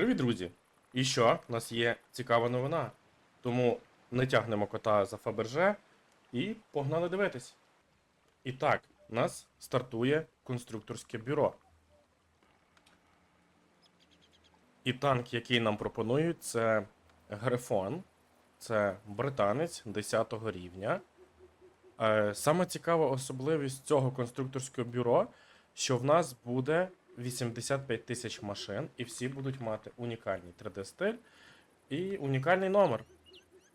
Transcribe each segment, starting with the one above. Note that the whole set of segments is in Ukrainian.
Привіт, друзі! І що? У нас є цікава новина. Тому не тягнемо кота за Фаберже і погнали дивитись. І так, у нас стартує конструкторське бюро. І танк, який нам пропонують, це Грифон. Це британець 10 рівня. Е, Саме цікава особливість цього конструкторського бюро, що в нас буде 85 тисяч машин, і всі будуть мати унікальний 3D-стиль і унікальний номер.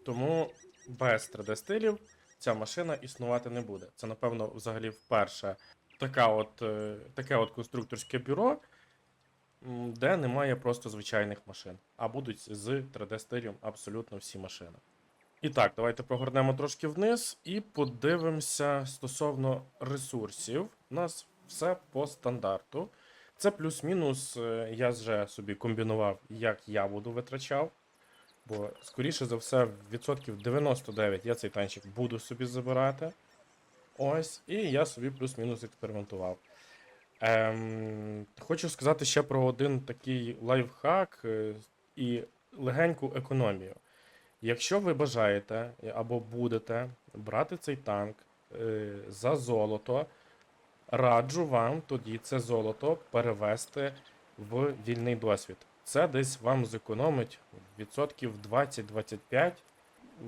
Тому без 3D-стилів ця машина існувати не буде. Це, напевно, взагалі вперше така от, е, таке от конструкторське бюро, де немає просто звичайних машин, а будуть з 3D-стилем абсолютно всі машини. І так, давайте прогорнемо трошки вниз і подивимося стосовно ресурсів. У нас все по стандарту. Це плюс-мінус, е, я вже собі комбінував, як я буду витрачав. Бо, скоріше за все, відсотків 99 я цей танчик буду собі забирати. Ось, і я собі плюс-мінус експериментував. Ем, хочу сказати ще про один такий лайфхак е, і легеньку економію. Якщо ви бажаєте або будете брати цей танк е, за золото, раджу вам тоді це золото перевести в вільний досвід. Це десь вам зекономить відсотків 20-25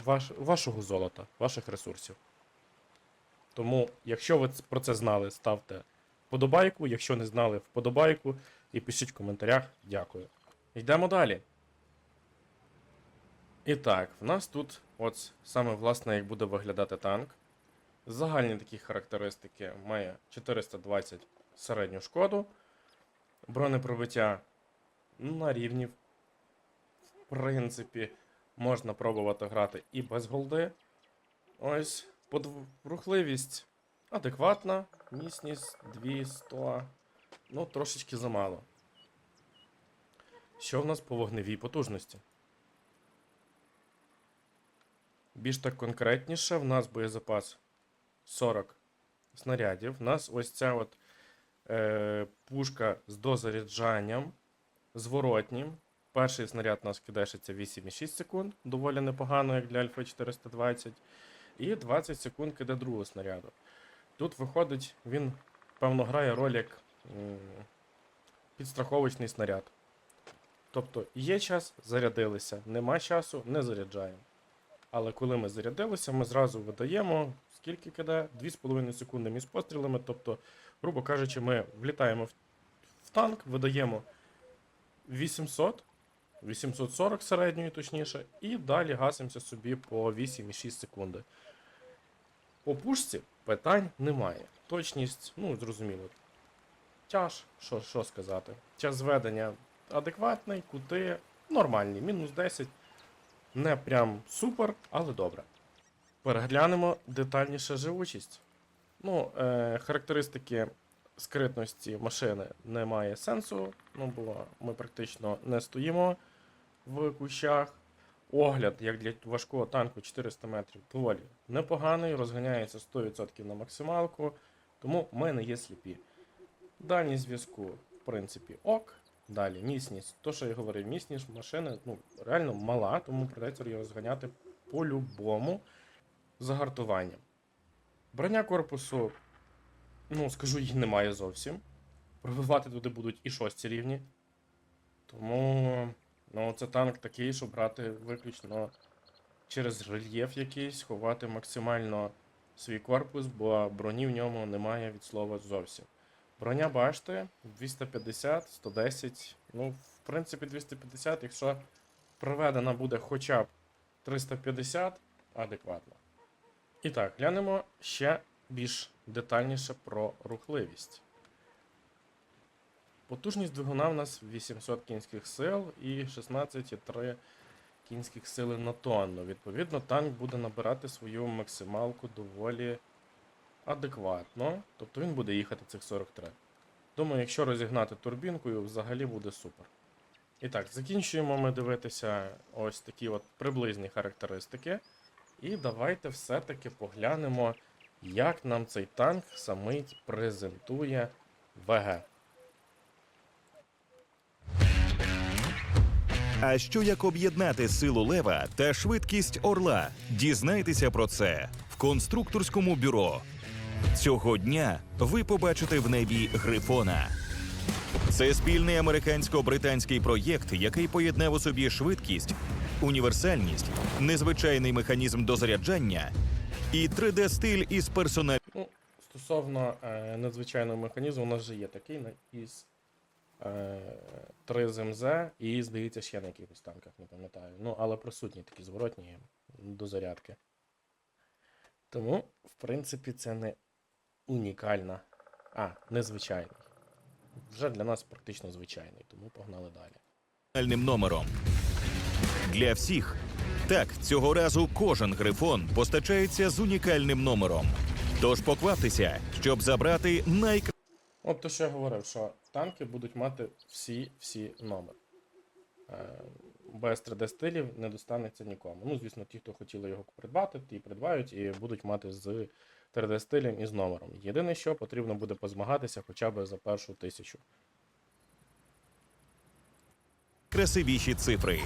ваш, вашого золота, ваших ресурсів. Тому, якщо ви про це знали, ставте вподобайку. Якщо не знали, вподобайку і пишіть в коментарях. Дякую. Йдемо далі. І так, в нас тут, от саме власне, як буде виглядати танк. Загальні такі характеристики має 420 середню шкоду. Бронепробиття на рівні. В принципі, можна пробувати грати і без голди. Ось, рухливість адекватна, міцність 200. Ну, трошечки замало. Що в нас по вогневій потужності? Більш так конкретніше, в нас боєзапас 40 снарядів. У нас ось ця от е, пушка з дозаряджанням зворотнім. Перший снаряд у нас кидається 8,6 секунд, доволі непогано, як для Альфа 420. І 20 секунд киде другого снаряду. Тут виходить, він, певно, грає роль як підстраховочний снаряд. Тобто є час, зарядилися, нема часу, не заряджаємо. Але коли ми зарядилися, ми зразу видаємо, скільки кидає? 2,5 секунди між пострілами. Тобто, грубо кажучи, ми влітаємо в, танк, видаємо 800, 840 середньої, точніше, і далі гасимося собі по 8,6 секунди. По пушці питань немає. Точність, ну, зрозуміло. Тяж, що, що сказати. Час зведення адекватний, кути нормальні, мінус 10. Не прям супер, але добре. Переглянемо детальніше живучість. Ну, е, характеристики скритності машини немає сенсу, ну, бо ми практично не стоїмо в кущах. Огляд, як для важкого танку 400 метрів, доволі непоганий, розганяється 100% на максималку, тому ми не є сліпі. Дальність зв'язку, в принципі, ок. Далі, міцність. То, що я говорив, міцність машини ну, реально мала, тому придеться її розганяти по-любому загартуванням. Броня корпусу, ну, скажу, її немає зовсім. Пробивати туди будуть і шості рівні. Тому ну, це танк такий, щоб брати виключно через рельєф якийсь, ховати максимально свій корпус, бо броні в ньому немає від слова зовсім. Броня башти 250, 110. Ну, в принципі, 250, якщо проведена буде хоча б 350, адекватно. І так, глянемо ще більш детальніше про рухливість. Потужність двигуна в нас 800 кінських сил і 16,3 кінських сили на тонну. Відповідно, танк буде набирати свою максималку доволі адекватно. Тобто він буде їхати цих 43. Думаю, якщо розігнати турбінкою, взагалі буде супер. І так, закінчуємо ми дивитися ось такі от приблизні характеристики. І давайте все-таки поглянемо, як нам цей танк самий презентує ВГ. А що як об'єднати силу лева та швидкість орла? Дізнайтеся про це в конструкторському бюро. Цього дня ви побачите в небі грифона. Це спільний американсько-британський проєкт, який поєднав у собі швидкість, універсальність, незвичайний механізм дозаряджання і 3D-стиль із персональ. Ну, стосовно е, надзвичайного механізму, у нас вже є такий на із е, 3 ЗМЗ і, здається, ще на якихось танках, не пам'ятаю. Ну, але присутні такі зворотні до зарядки. Тому, в принципі, це не унікальна, а незвичайний. Вже для нас практично звичайний, тому погнали далі. номером. Для всіх. Так, цього разу кожен грифон постачається з унікальним номером. Тож покваптеся, щоб забрати найкращий От то, що я говорив, що танки будуть мати всі всі номери. Е, Без 3D-стилів не достанеться нікому. Ну, звісно, ті, хто хотіли його придбати, ті придбають і будуть мати з 3D-стилем і з номером. Єдине, що потрібно буде позмагатися хоча б за першу тисячу. красивіші цифри.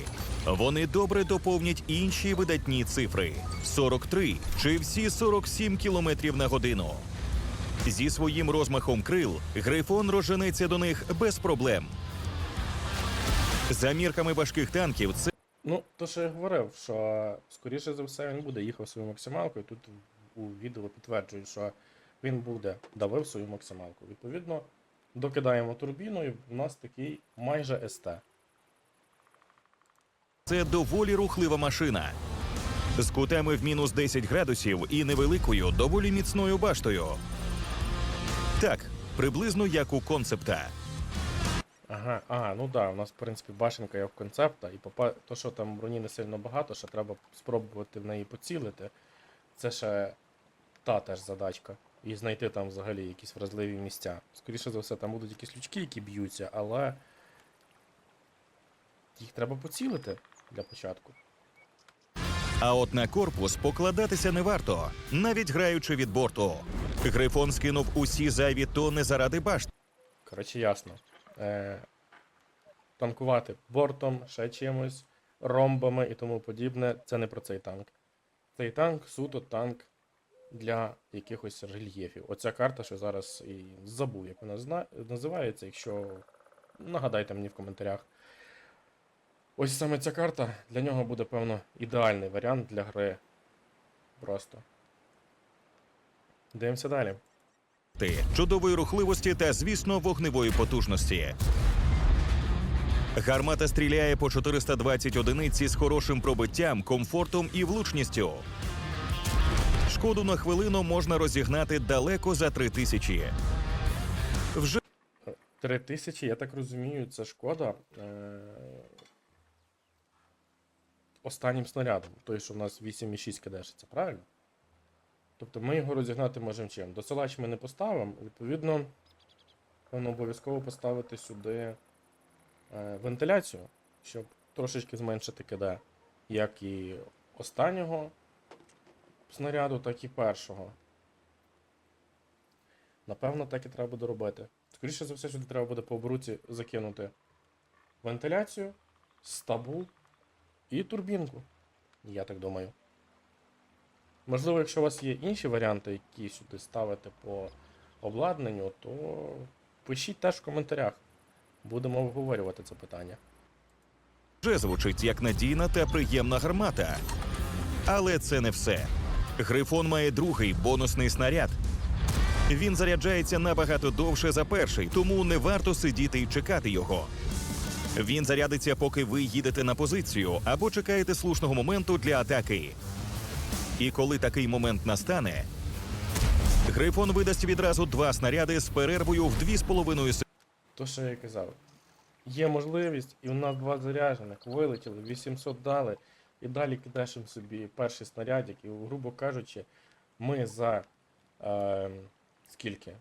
Вони добре доповнять інші видатні цифри: 43 чи всі 47 кілометрів на годину. Зі своїм розмахом крил грифон розженеться до них без проблем. За мірками важких танків це Ну, то, що я говорив, що скоріше за все він буде їхав свою максималку, і тут у відео підтверджують, що він буде давив свою максималку. Відповідно, докидаємо турбіну, і в нас такий майже СТ. Це доволі рухлива машина. З кутами в мінус 10 градусів і невеликою, доволі міцною баштою. Так, приблизно як у концепта. Ага, ага, ну да, у нас, в принципі, башенка як концепта, і попа... то, що там броні не сильно багато, ще треба спробувати в неї поцілити. Це ще та теж задачка. І знайти там взагалі якісь вразливі місця. Скоріше за все, там будуть якісь лючки, які б'ються, але їх треба поцілити для початку. А от на корпус покладатися не варто, навіть граючи від борту. Грифон скинув усі зайві тони заради башт. Коротше, ясно. Е, танкувати бортом, ще чимось, ромбами і тому подібне. Це не про цей танк. Цей танк суто танк для якихось рельєфів. Оця карта, що зараз і забув, як вона називається, якщо нагадайте мені в коментарях. Ось саме ця карта для нього буде, певно, ідеальний варіант для гри. Просто. Дивимося далі. чудової рухливості та, звісно, вогневої потужності. Гармата стріляє по 420 одиниці з хорошим пробиттям, комфортом і влучністю. Шкоду на хвилину можна розігнати далеко за 3000. Вже Три тисячі, я так розумію, це шкода. Останнім снарядом. Той, що в нас 8,6 кидешиться, правильно? Тобто ми його розігнати можемо чим? Досилач ми не поставимо, відповідно, певно, обов'язково поставити сюди е- вентиляцію, щоб трошечки зменшити КД. Як і останнього снаряду, так і першого. Напевно, так і треба буде робити. Скоріше за все, сюди треба буде по обруці закинути вентиляцію, стабул і турбінку. Я так думаю. Можливо, якщо у вас є інші варіанти, які сюди ставити по обладнанню, то пишіть теж в коментарях. Будемо обговорювати це питання. вже звучить як надійна та приємна гармата. Але це не все. Грифон має другий бонусний снаряд. Він заряджається набагато довше за перший, тому не варто сидіти і чекати його. Він зарядиться, поки ви їдете на позицію або чекаєте слушного моменту для атаки. І коли такий момент настане, Грифон видасть відразу два снаряди з перервою в 2,5 секунди. То, що я казав, є можливість, і у нас два заряджених вилетіли, 800 дали, і далі кидашимо собі перший снарядик, і, грубо кажучи, ми за е, скільки?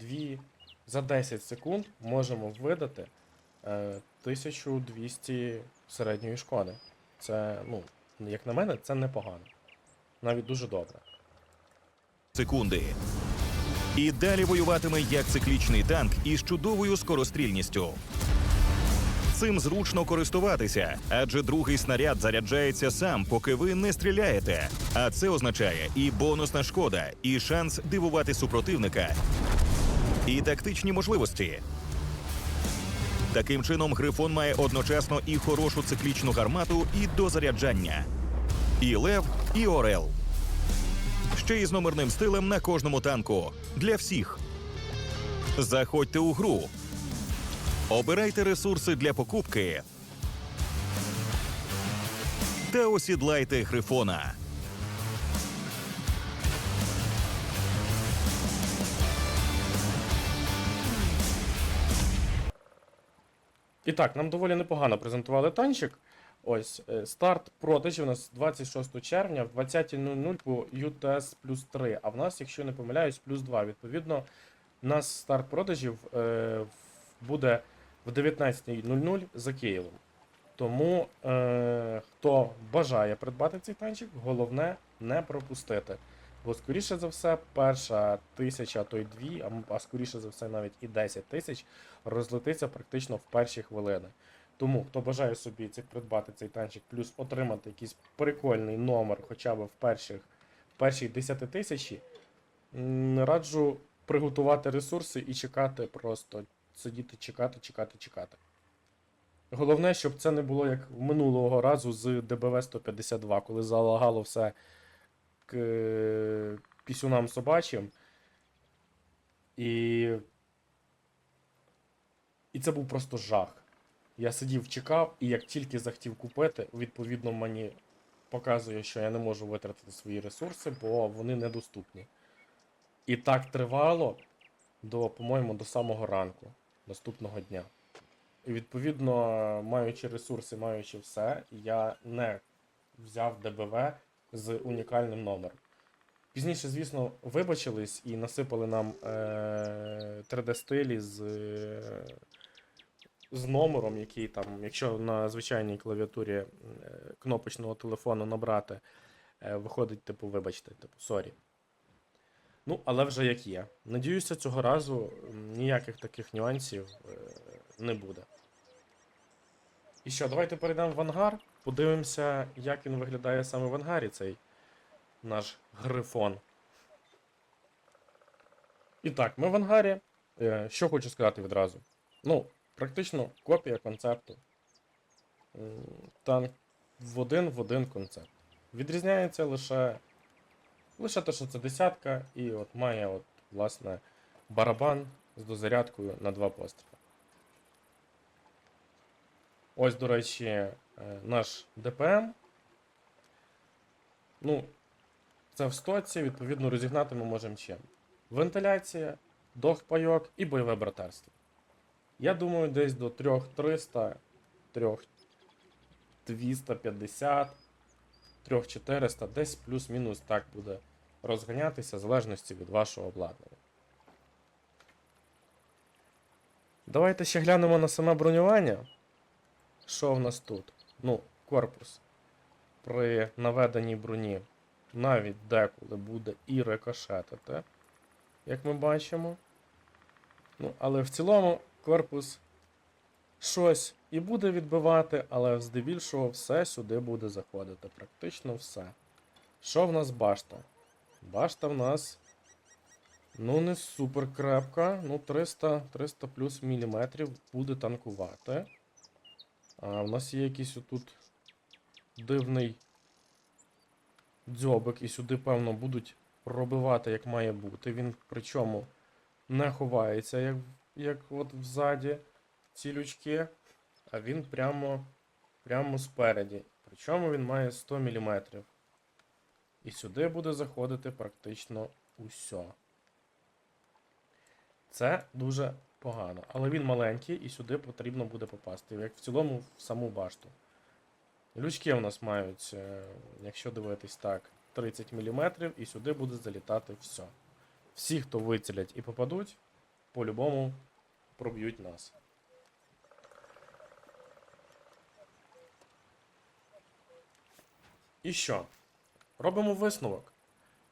Дві, за 10 секунд можемо видати 1200 середньої шкоди. Це, ну, як на мене, це непогано. Навіть дуже добре. секунди. І далі воюватиме як циклічний танк із чудовою скорострільністю. Цим зручно користуватися, адже другий снаряд заряджається сам, поки ви не стріляєте. А це означає і бонусна шкода, і шанс дивувати супротивника, і тактичні можливості. Таким чином, грифон має одночасно і хорошу циклічну гармату, і дозаряджання. І лев, і орел. Ще й з номерним стилем на кожному танку. Для всіх. Заходьте у гру. Обирайте ресурси для покупки. Та осідлайте грифона. І так, нам доволі непогано презентували танчик. Ось е, старт продажі у нас 26 червня в 20.00 по UTS плюс 3, а в нас, якщо не помиляюсь, плюс 2. Відповідно, у нас старт продажів е, буде в 19.00 за Києвом. Тому е, хто бажає придбати цей танчик, головне не пропустити. Бо скоріше за все, перша тисяча, то й дві, а, скоріше за все, навіть і 10 тисяч розлетиться практично в перші хвилини. Тому, хто бажає собі цей, придбати цей танчик, плюс отримати якийсь прикольний номер хоча б в перших, в першій 10 тисячі, раджу приготувати ресурси і чекати просто. Сидіти, чекати, чекати, чекати. Головне, щоб це не було як минулого разу з ДБВ 152, коли залагало все к пісюнам собачим. І і це був просто жах. Я сидів, чекав, і як тільки захотів купити, відповідно мені показує, що я не можу витратити свої ресурси, бо вони недоступні. І так тривало до, по-моєму, до самого ранку наступного дня. І відповідно, маючи ресурси, маючи все, я не взяв ДБВ з унікальним номером. Пізніше, звісно, вибачились і насипали нам е- 3D-стилі з, е, з номером, який там, якщо на звичайній клавіатурі е, кнопочного телефону набрати, е, виходить, типу, вибачте, типу, сорі. Ну, але вже як є. Надіюся, цього разу ніяких таких нюансів е, не буде. І що, давайте перейдемо в ангар, подивимося, як він виглядає саме в ангарі, цей наш грифон. І так, ми в ангарі. Е, Що хочу сказати відразу. Ну, практично копія концепту. Танк в один в один концепт. Відрізняється лише, лише те, що це десятка, і от має, от, власне, барабан з дозарядкою на два постріли. Ось, до речі, наш ДПМ. Ну, це в стоці, відповідно, розігнати ми можемо чим. Вентиляція, дохпайок і бойове братерство. Я думаю, десь до 3300, 3250, 3400, десь плюс-мінус так буде розганятися в залежності від вашого обладнання. Давайте ще глянемо на саме бронювання. Що в нас тут? Ну, корпус. При наведеній броні навіть деколи буде і рикошетити, як ми бачимо. Ну, але в цілому корпус щось і буде відбивати, але здебільшого все сюди буде заходити. Практично все. Що в нас башта? Башта в нас. Ну, не супер крепка. Ну, 300, 300 плюс міліметрів буде танкувати. А в нас є якийсь отут дивний дзьобик, і сюди, певно, будуть пробивати, як має бути. Він причому не ховається, як, як от взаді ці лючки, а він прямо, прямо спереді. Причому він має 100 мм. І сюди буде заходити практично усе. Це дуже погано. Але він маленький і сюди потрібно буде попасти, як в цілому в саму башту. Лючки у нас мають, е, якщо дивитись так, 30 мм, і сюди буде залітати все. Всі, хто вицілять і попадуть, по-любому проб'ють нас. І що? Робимо висновок.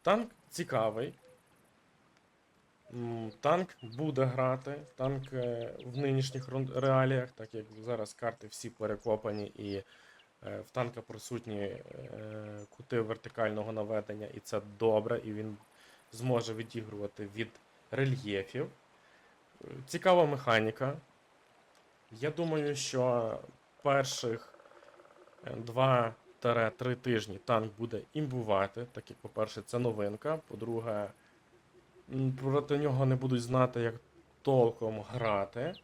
Танк цікавий. М, Танк буде грати. Танк е, в нинішніх реаліях, так як зараз карти всі перекопані і е, в танка присутні е, кути вертикального наведення, і це добре, і він зможе відігрувати від рельєфів. Цікава механіка. Я думаю, що перших 2-3 тижні танк буде імбувати, так як, по-перше, це новинка. По-друге, проти нього не будуть знати, як толком грати.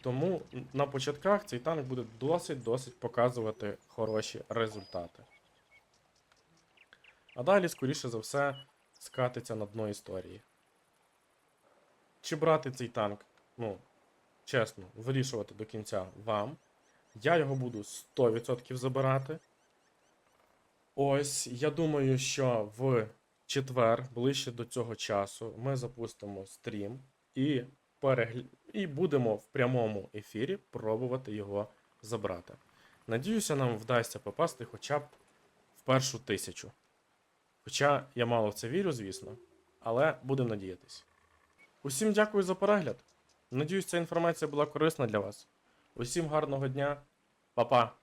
Тому на початках цей танк буде досить-досить показувати хороші результати. А далі, скоріше за все, скатиться на дно історії. Чи брати цей танк? Ну, чесно, вирішувати до кінця вам. Я його буду 100% забирати. Ось, я думаю, що в четвер, ближче до цього часу, ми запустимо стрім і, перегл... і будемо в прямому ефірі пробувати його забрати. Надіюся, нам вдасться попасти хоча б в першу тисячу. Хоча я мало в це вірю, звісно, але будемо надіятись. Усім дякую за перегляд. Надіюсь, ця інформація була корисна для вас. Усім гарного дня, Па-па!